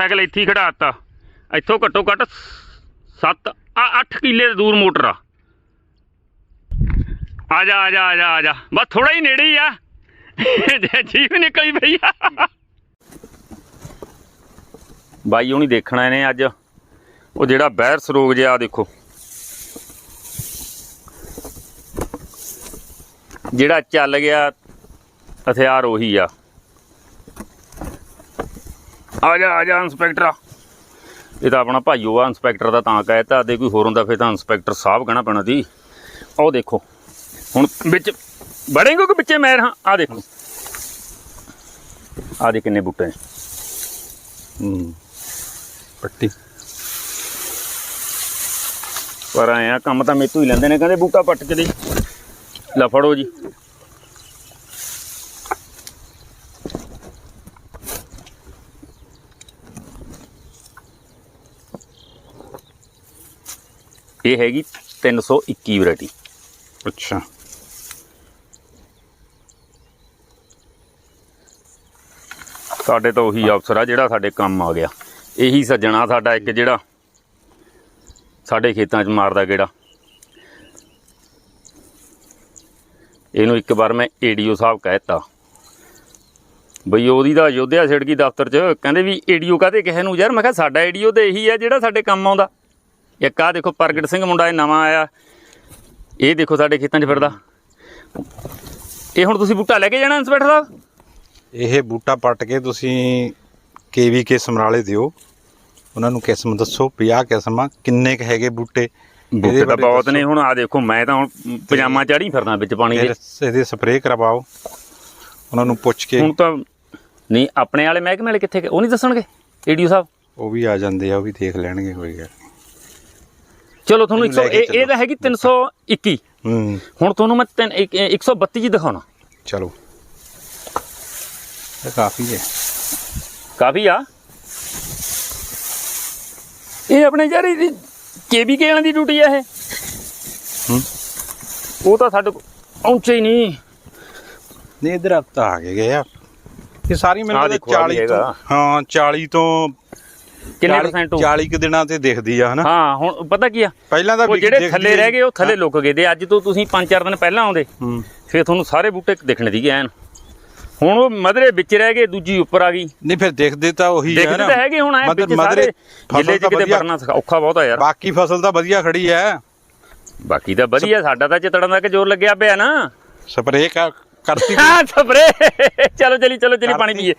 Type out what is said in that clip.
Motorcycle ਇੱਥੇ ਹੀ ਖੜਾਤਾ। ਇੱਥੋਂ ਘੱਟੋ ਘੱਟ 7 ਆ 8 ਕਿੱਲੇ ਦੂਰ ਮੋਟਰ ਆ। ਆ ਜਾ ਆ ਜਾ ਆ ਜਾ ਆ ਜਾ। ਬਸ ਥੋੜਾ ਹੀ ਨੇੜੇ ਹੀ ਆ। ਜੀਵ ਨਿਕਲੀ ਪਈ ਆ। ਬਾਈ ਹੁਣੀ ਦੇਖਣਾ ਇਹਨੇ ਅੱਜ। ਉਹ ਜਿਹੜਾ ਬਹਿਰ ਸਰੋਗ ਜਿਹਾ ਦੇਖੋ। ਜਿਹੜਾ ਚੱਲ ਗਿਆ, ਹਥਿਆਰ ਉਹੀ ਆ। ਆ ਜਾ ਆ ਜਾ ਇੰਸਪੈਕਟਰ ਇਹ ਤਾਂ ਆਪਣਾ ਭਾਈਓ ਆ ਇੰਸਪੈਕਟਰ ਦਾ ਤਾਂ ਕਹਿਤਾ ਦੇ ਕੋਈ ਹੋਰ ਹੁੰਦਾ, ਫਿਰ ਤਾਂ ਇੰਸਪੈਕਟਰ ਸਾਹਿਬ ਕਹਿਣਾ ਪੈਣਾ ਸੀ। ਉਹ ਦੇਖੋ, ਹੁਣ ਵਿੱਚ ਬੜੇਂਗੇ ਕਿ ਵਿੱਚੇ ਮੈਂ ਰਹਾ? ਆ ਦੇਖੋ। ਆ ਦੇ ਕਿੰਨੇ ਬੂਟੇ ਹੂੰ। ਪੱਟੀ। ਪਰ ਆਇਆ ਕੰਮ ਤਾਂ ਮੇਤੋਂ ਹੀ ਲੈਂਦੇ ਨੇ, ਕਹਿੰਦੇ ਬੂਟਾ ਪੱਟ ਕੇ ਦੇ। ਲੈ ਜੀ। ਇਹ ਹੈਗੀ 321 ਵੈਰਾਈਟੀ। ਅੱਛਾ। ਸਾਡੇ ਤਾਂ ਉਹੀ ਅਫਸਰ ਆ ਜਿਹੜਾ ਸਾਡੇ ਕੰਮ ਆ ਗਿਆ। ਇਹੀ ਸੱਜਣਾ ਸਾਡਾ ਇੱਕ ਜਿਹੜਾ ਸਾਡੇ ਖੇਤਾਂ 'ਚ ਮਾਰਦਾ ਗੇੜਾ। ਇਹਨੂੰ ਇੱਕ ਵਾਰ ਮੈਂ ਏਡੀਓ ਸਾਹਿਬ ਕਹਿਤਾ ਬਈ ਉਹਦੀ ਦਾ ਯੋਧਿਆ ਛਿੜਕੀ ਦਫ਼ਤਰ 'ਚ ਕਹਿੰਦੇ ਵੀ ਏਡੀਓ ਕਾਹਦੇ ਕਿਸੇ ਨੂੰ ਯਾਰ? ਮੈਂ ਕਿਹਾ ਸਾਡਾ ਏਡੀਓ ਤੇ ਇਹੀ ਆ ਜਿਹੜਾ ਸਾਡੇ ਕੰਮ ਆਉਂਦਾ। ਇੱਕ ਆ ਦੇਖੋ ਪ੍ਰਗਟ ਸਿੰਘ ਮੁੰਡਾ ਇਹ ਨਵਾਂ ਆਇਆ। ਇਹ ਦੇਖੋ ਸਾਡੇ ਖੇਤਾਂ 'ਚ ਫਿਰਦਾ। ਇਹ ਹੁਣ ਤੁਸੀਂ ਬੂਟਾ ਲੈ ਕੇ ਜਾਣਾ ਇੰਸਪੈਕਟਰ ਸਾਹਿਬ? ਇਹ ਬੂਟਾ ਪੱਟ ਕੇ ਤੁਸੀਂ ਕੇਵੀਕੇ ਸਮਰਾਲੇ ਦਿਓ। ਉਹਨਾਂ ਨੂੰ ਕਿਸਮ ਦੱਸੋ 50 ਕਿਸਮਾਂ ਕਿੰਨੇ ਕ ਹੈਗੇ ਬੂਟੇ? ਬੂਟੇ ਤਾਂ ਬਹੁਤ। ਨੇ। ਹੁਣ ਆ ਦੇਖੋ ਮੈਂ ਤਾਂ ਹੁਣ ਪਜਾਮਾ ਚਾੜੀ ਫਿਰਦਾ ਵਿੱਚ ਪਾਣੀ ਦੇ। ਇਹਦੇ ਸਪਰੇਅ ਕਰਵਾਓ। ਉਹਨਾਂ ਨੂੰ ਪੁੱਛ ਕੇ। ਹੁਣ ਤਾਂ ਨਹੀਂ ਆਪਣੇ ਵਾਲੇ ਮਹਿਕਮੇ ਵਾਲੇ ਕਿੱਥੇ ਉਹ ਨਹੀਂ ਦੱਸਣਗੇ? ਏਡੀਓ ਸਾਹਿਬ? ਉਹ ਵੀ ਆ ਜਾਂਦੇ ਆ ਉਹ ਵੀ ਦੇਖ ਲੈਣਗੇ ਕੋਈ ਗੱਲ। ਚਲੋ ਤੁਹਾਨੂੰ ਲੈ 100 ਕੇ ਇਹ ਇਹ ਤਾਂ ਹੈਗੀ 321 ਹੂੰ। ਹੁਣ ਤੁਹਾਨੂੰ ਮੈਂ ਤਿੰਨ- ਇੱਕ- ਇੱਕ- 132 ਜੀ ਦਿਖਾਉਣਾ। ਚਲੋ। ਇਹ ਕਾਫੀ ਹੈ। ਕਾਫੀ ਆ? ਇਹ ਆਪਣੇ ਯਾਰ ਕੇਬੀ ਕੇ ਵਾਲਿਆਂ ਦੀ ਡਿਊਟੀ ਆ ਇਹ। ਹੂੰ। ਉਹ ਤਾਂ ਸਾਡੇ ਕੋਲ ਪਹੁੰਚੇ ਹੀ ਨਹੀਂ। ਨਹੀਂ ਇਧਰ ਹਫਤਾ ਆ ਗਏ ਗਏ ਆ। ਇਹ ਸਾਰੀ ਮੈਨੂੰ ਲੱਗਦਾ ਦੇਖੋ, ਆਹ ਵੀ 40 ਤੋਂ। ਹਾਂ 40 ਤੋਂ 40 ਪਰਸੈਂਟ ਹੋ 40 ਕੁ ਦਿਨਾਂ ਤੇ ਦਿਖਦੀ ਆ ਹਨਾ? ਹਾਂ ਹੁਣ ਪਤਾ ਕੀ ਆ? ਪਹਿਲਾਂ ਤਾਂ ਜਿਹੜੇ ਦਿਖਦੀ ਥੱਲੇ ਰਹਿ ਗਏ ਉਹ ਥੱਲੇ ਹਾਂ। ਲੁੱਕ ਗਏ ਤੇ ਅੱਜ ਤੋਂ ਤੁਸੀਂ 5-4 ਦਿਨ ਪਹਿਲਾਂ ਆਉਂਦੇ ਹੂੰ। ਫਿਰ ਤੁਹਾਨੂੰ ਸਾਰੇ ਬੂਟੇ ਦਿਖਣੇ ਸੀਗੇ ਐਨ। ਹੁਣ ਉਹ ਮਧਰੇ ਵਿੱਚ ਰਹਿ ਗਏ ਦੂਜੀ ਉੱਪਰ ਆ ਗਈ। ਨਹੀਂ ਫਿਰ ਦੇਖਦੇ ਤਾਂ ਉਹੀ ਦਿਖਦੇ ਨਾ। ਤਾਂ ਹੈਗੇ ਹੁਣ ਐ ਮਦਰ- ਵਿੱਚ ਸਾਰੇ ਮਦਰੇ ਜਿੱਲੇ ਚ ਤਾਂ ਕਿਤੇ ਵੜਨਾ ਔਖਾ ਬਹੁਤ ਆ ਯਾਰ। ਬਾਕੀ ਫਸਲ ਤਾਂ ਵਧੀਆ ਖੜੀ ਐ। ਬਾਕੀ ਤਾਂ ਵਧੀਆ ਸਾਡਾ ਤਾਂ ਚਿਤੜਾਂ ਦਾ ਕਿ ਜ਼ੋਰ ਲੱਗਿਆ ਪਿਆ ਨਾ। ਸਪਰੇਅ ਕਰਤੀ ਹਾਂ ਸਪਰੇ ਚਲੋ ਚਲੀ ਚਲੋ ਚਲੀ ਪਾਣੀ। ਪੀਏ।